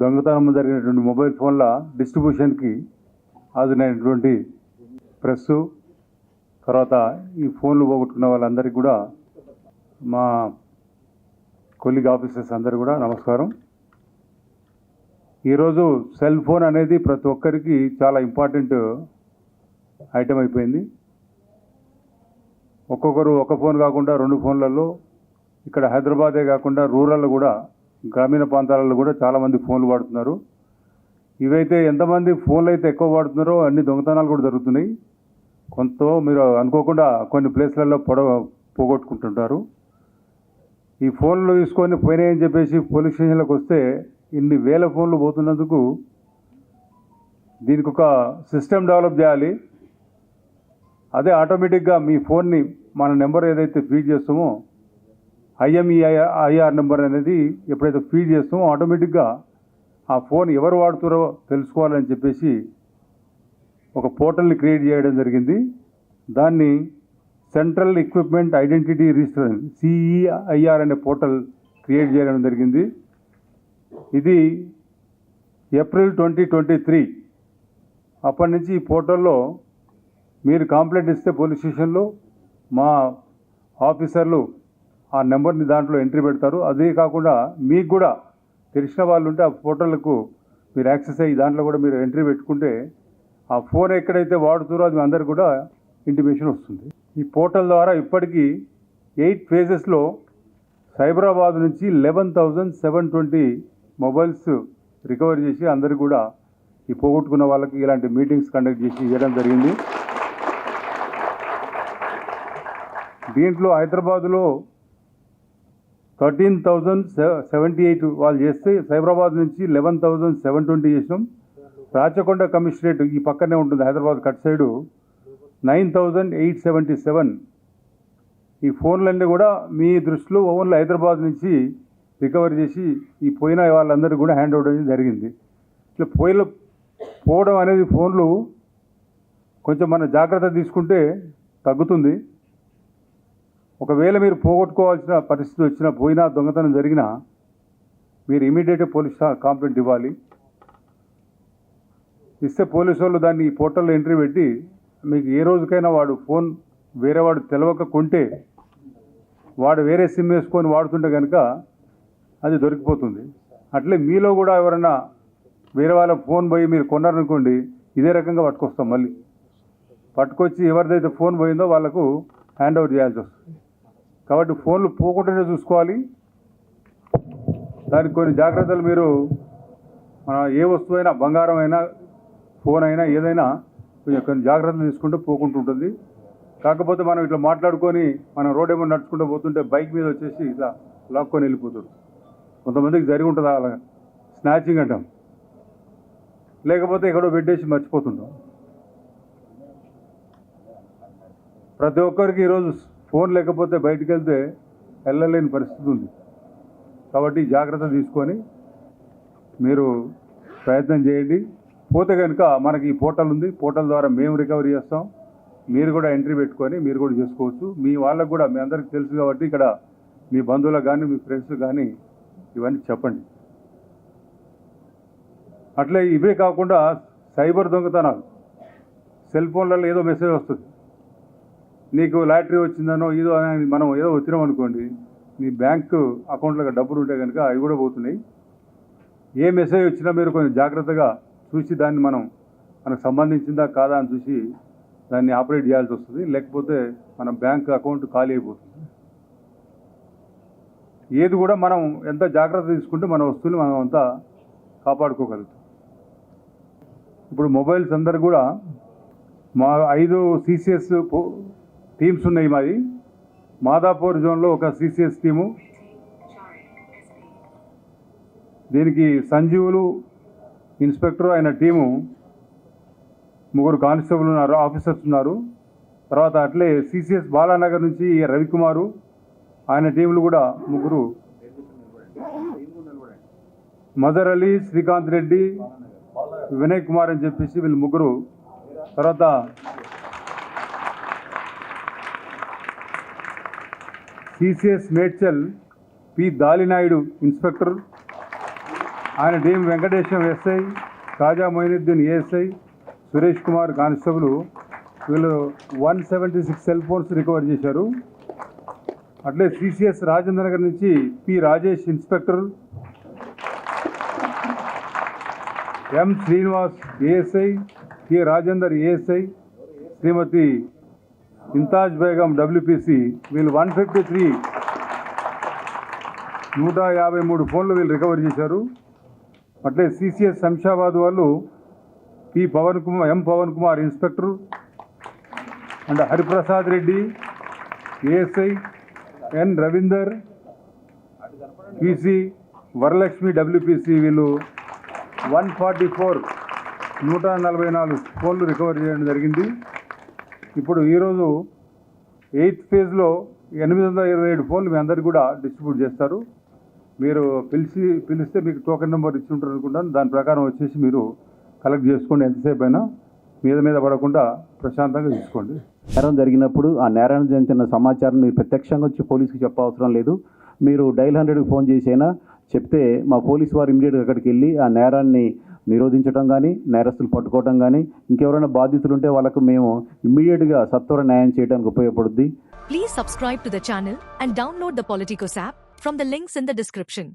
దొంగతనం జరిగినటువంటి మొబైల్ ఫోన్ల డిస్ట్రిబ్యూషన్కి ఆదునైనటువంటి ప్రెస్సు తర్వాత ఈ ఫోన్లు పోగొట్టుకున్న వాళ్ళందరికీ కూడా మా కొలిగ్ ఆఫీసర్స్ అందరు కూడా నమస్కారం. ఈరోజు సెల్ ఫోన్ అనేది ప్రతి ఒక్కరికి చాలా ఇంపార్టెంట్ ఐటెం అయిపోయింది. ఒక్కొక్కరు ఒక ఫోన్ కాకుండా రెండు ఫోన్లలో ఇక్కడ హైదరాబాదే కాకుండా రూరల్లో కూడా గ్రామీణ ప్రాంతాలలో కూడా చాలామంది ఫోన్లు వాడుతున్నారు. ఇవైతే ఎంతమంది ఫోన్లు అయితే ఎక్కువ వాడుతున్నారో అన్ని దొంగతనాలు కూడా జరుగుతున్నాయి. కొంత మీరు అనుకోకుండా కొన్ని ప్లేస్లలో పొడవ పోగొట్టుకుంటుంటారు. ఈ ఫోన్లు తీసుకొని పోయినాయని చెప్పేసి పోలీస్ స్టేషన్లకు వస్తే ఇన్ని వేల ఫోన్లు పోతున్నందుకు దీనికి ఒక సిస్టమ్ డెవలప్ చేయాలి. అదే ఆటోమేటిక్గా మీ ఫోన్ని మన నెంబర్ ఏదైతే ఫీడ్ చేస్తామో ఐఎంఈఐఆర్ నెంబర్ అనేది ఎప్పుడైతే ఫీడ్ చేస్తామో ఆటోమేటిక్గా ఆ ఫోన్ ఎవరు వాడుతారో తెలుసుకోవాలని చెప్పేసి ఒక పోర్టల్ని క్రియేట్ చేయడం జరిగింది. దాన్ని central equipment identity register CEIR అనే పోర్టల్ క్రియేట్ చేయడం జరిగింది. ఇది ఏప్రిల్ ట్వంటీ ట్వంటీ త్రీ. అప్పటి నుంచి ఈ పోర్టల్లో మీరు కంప్లైంట్ ఇస్తే పోలీస్ స్టేషన్లో మా ఆఫీసర్లు ఆ నెంబర్ని దాంట్లో ఎంట్రీ పెడతారు. అదే కాకుండా మీకు కూడా తెలిసిన వాళ్ళు ఉంటే ఆ ఫోటోలకు మీరు యాక్సెస్ అయ్యి దాంట్లో కూడా మీరు ఎంట్రీ పెట్టుకుంటే ఆ ఫోన్ ఎక్కడైతే వాడుతారో అది అందరికి కూడా ఇంటిమేషన్ వస్తుంది. ఈ పోర్టల్ ద్వారా ఇప్పటికీ ఎయిట్ ఫేజెస్లో సైబరాబాద్ నుంచి eleven thousand seven twenty mobiles recover చేసి అందరికి కూడా ఈ పోగొట్టుకున్న వాళ్ళకి ఇలాంటి మీటింగ్స్ కండక్ట్ చేసి ఇవ్వడం జరిగింది. దీంట్లో హైదరాబాద్లో థర్టీన్ థౌజండ్ సెవెంటీ ఎయిట్ వాళ్ళు చేస్తే సైబరాబాద్ నుంచి లెవెన్ థౌజండ్ సెవెన్ ట్వంటీ చేసినాం. రాచకొండ కమిషనరేట్ ఈ పక్కనే ఉంటుంది Hyderabad cut side. Nine thousand eight seventy seven. ఈ ఫోన్లన్నీ కూడా మీ దృష్టిలో ఓన్లీ హైదరాబాద్ నుంచి రికవర్ చేసి ఈ పోయిన వాళ్ళందరూ కూడా హ్యాండ్ ఓవర్ జరిగింది. ఇట్లా పోయిన పోవడం అనేది ఫోన్లు కొంచెం మన జాగ్రత్త తీసుకుంటే తగ్గుతుంది. ఒకవేళ మీరు పోగొట్టుకోవాల్సిన పరిస్థితి వచ్చినా పోయినా దొంగతనం జరిగినా మీరు ఇమీడియట్గా పోలీస్ కంప్లైంట్ ఇవ్వాలి. ఇస్తే పోలీసు వాళ్ళు దాన్ని ఈ పోర్టల్లో ఎంట్రీ పెట్టి మీకు ఏ రోజుకైనా వాడు ఫోన్ వేరే వాడు తెలవక కొంటే వాడు వేరే సిమ్ వేసుకొని వాడుతుంటే కనుక అది దొరికిపోతుంది. అట్లే మీలో కూడా ఎవరైనా వేరే వాళ్ళ ఫోన్ పోయి మీరు కొన్నారనుకోండి ఇదే రకంగా పట్టుకొస్తాం మళ్ళీ. పట్టుకొచ్చి ఎవరిదైతే ఫోన్ పోయిందో వాళ్ళకు హ్యాండ్ ఓవర్ చేయాల్సి వస్తుంది. కాబట్టి ఫోన్లు పోకుండానే చూసుకోవాలి. దానికి కొన్ని జాగ్రత్తలు మీరు మన ఏ వస్తువైనా బంగారం అయినా ఫోన్ అయినా ఏదైనా కొంచెం కొన్ని జాగ్రత్తలు తీసుకుంటూ పోకుంటూ ఉంటుంది. కాకపోతే మనం ఇట్లా మాట్లాడుకొని మనం రోడ్ ఏమో నడుచుకుంటూ పోతుంటే బైక్ మీద వచ్చేసి ఇట్లా లాక్కొని వెళ్ళిపోతారు. కొంతమందికి జరిగి ఉంటుంది అలా స్నాచింగ్ అంటాం. లేకపోతే ఎక్కడో పెట్టేసి మర్చిపోతుంటాం. ప్రతి ఒక్కరికి ఈరోజు ఫోన్ లేకపోతే బయటికి వెళ్తే వెళ్ళలేని పరిస్థితి ఉంది. కాబట్టి జాగ్రత్త తీసుకొని మీరు ప్రయత్నం చేయండి. పోతే కనుక మనకి ఈ పోర్టల్ ఉంది. పోర్టల్ ద్వారా మేము రికవరీ చేస్తాం. మీరు కూడా ఎంట్రీ పెట్టుకొని మీరు కూడా చేసుకోవచ్చు. మీ వాళ్ళకు కూడా మీ అందరికీ తెలుసు కాబట్టి ఇక్కడ మీ బంధువులకు కానీ మీ ఫ్రెండ్స్ కానీ ఇవన్నీ చెప్పండి. అట్లే ఇవే కాకుండా సైబర్ దొంగతనాలు. సెల్ ఫోన్లలో ఏదో మెసేజ్ వస్తుంది. నీకు లాటరీ వచ్చిందనో ఏదో అని మనం ఏదో వచ్చినాం అనుకోండి నీ బ్యాంక్ అకౌంట్లో డబ్బులు ఉంటే కనుక అవి కూడా పోతున్నాయి. ఏ మెసేజ్ వచ్చినా మీరు కొంచెం జాగ్రత్తగా చూసి దాన్ని మనం మనకు సంబంధించిందా కాదా అని చూసి దాన్ని ఆపరేట్ చేయాల్సి వస్తుంది. లేకపోతే మన బ్యాంక్ అకౌంట్ ఖాళీ అయిపోతుంది. ఏది కూడా మనం ఎంత జాగ్రత్త తీసుకుంటే మన వస్తువుని మనం అంతా కాపాడుకోగలుగుతాం. ఇప్పుడు మొబైల్స్ అందరు కూడా మా ఐదు సిసిఎస్ టీమ్స్ ఉన్నాయి మాది. మాదాపూర్ జోన్లో ఒక సిసిఎస్ టీము. దీనికి సంజీవులు ఇన్స్పెక్టర్ ఆయన టీము ముగ్గురు కానిస్టేబుల్ ఉన్నారు ఆఫీసర్స్ ఉన్నారు. తర్వాత అట్లే సిసిఎస్ బాలానగర్ నుంచి రవికుమారు ఆయన టీంలు కూడా ముగ్గురు. మదర్ అలీ శ్రీకాంత్ రెడ్డి వినయ్ కుమార్ అని చెప్పేసి వీళ్ళు ముగ్గురు. తర్వాత CCS Medchal P Dalinaidu inspector ఆయన team Venkatesham SI Khaja Moinuddin ASI Suresh Kumar constable వీళ్ళు one seventy six cell phones recover చేశారు. అట్లే సిసిఎస్ రాజేంద్ర నగర్ నుంచి P Rajesh inspector M Srinivas ASI K Rajender ASI Shrimati Intaj Begum WPC వీళ్ళు one fifty three నూట యాభై మూడు ఫోన్లు వీళ్ళు రికవర్ చేశారు. అట్లే సిసిఎస్ శంషాబాద్ వాళ్ళు P Pavan Kumar M Pavan Kumar inspector and Hariprasad Reddy ASI N Ravinder PC Varalakshmi WPC వీళ్ళు వన్ ఫార్టీ ఫోర్ నూట నలభై నాలుగు ఫోన్లు రికవర్ చేయడం జరిగింది. ఇప్పుడు ఈరోజు ఎయిత్ ఫేజ్లో ఎనిమిది వందల ఇరవై ఏడు ఫోన్లు మీ అందరికి కూడా డిస్ట్రిబ్యూట్ చేస్తారు. మీరు పిలిచి పిలిస్తే మీకు టోకెన్ నెంబర్ ఇచ్చి ఉంటారు అనుకుంటాను. దాని ప్రకారం వచ్చేసి మీరు కలెక్ట్ చేసుకోండి. ఎంతసేపు అయినా మీద మీద పడకుండా ప్రశాంతంగా తీసుకోండి. నేరం జరిగినప్పుడు ఆ నేరానికి చెందిన సమాచారం మీరు ప్రత్యక్షంగా వచ్చి పోలీసుకి చెప్పవసరం లేదు. మీరు డైల్ హండ్రెడ్కి ఫోన్ చేసైనా చెప్తే మా పోలీసు వారు ఇమీడియట్గా అక్కడికి వెళ్ళి ఆ నేరాన్ని నిరోధించడం కానీ నేరస్తులు పట్టుకోవడం కానీ ఇంకెవరైనా బాధితులు ఉంటే వాళ్ళకు మేము ఇమ్మీడియట్గా సత్వర న్యాయం చేయడానికి ఉపయోగపడుద్ది. Please subscribe to the channel and download the Politicos app from the links in the description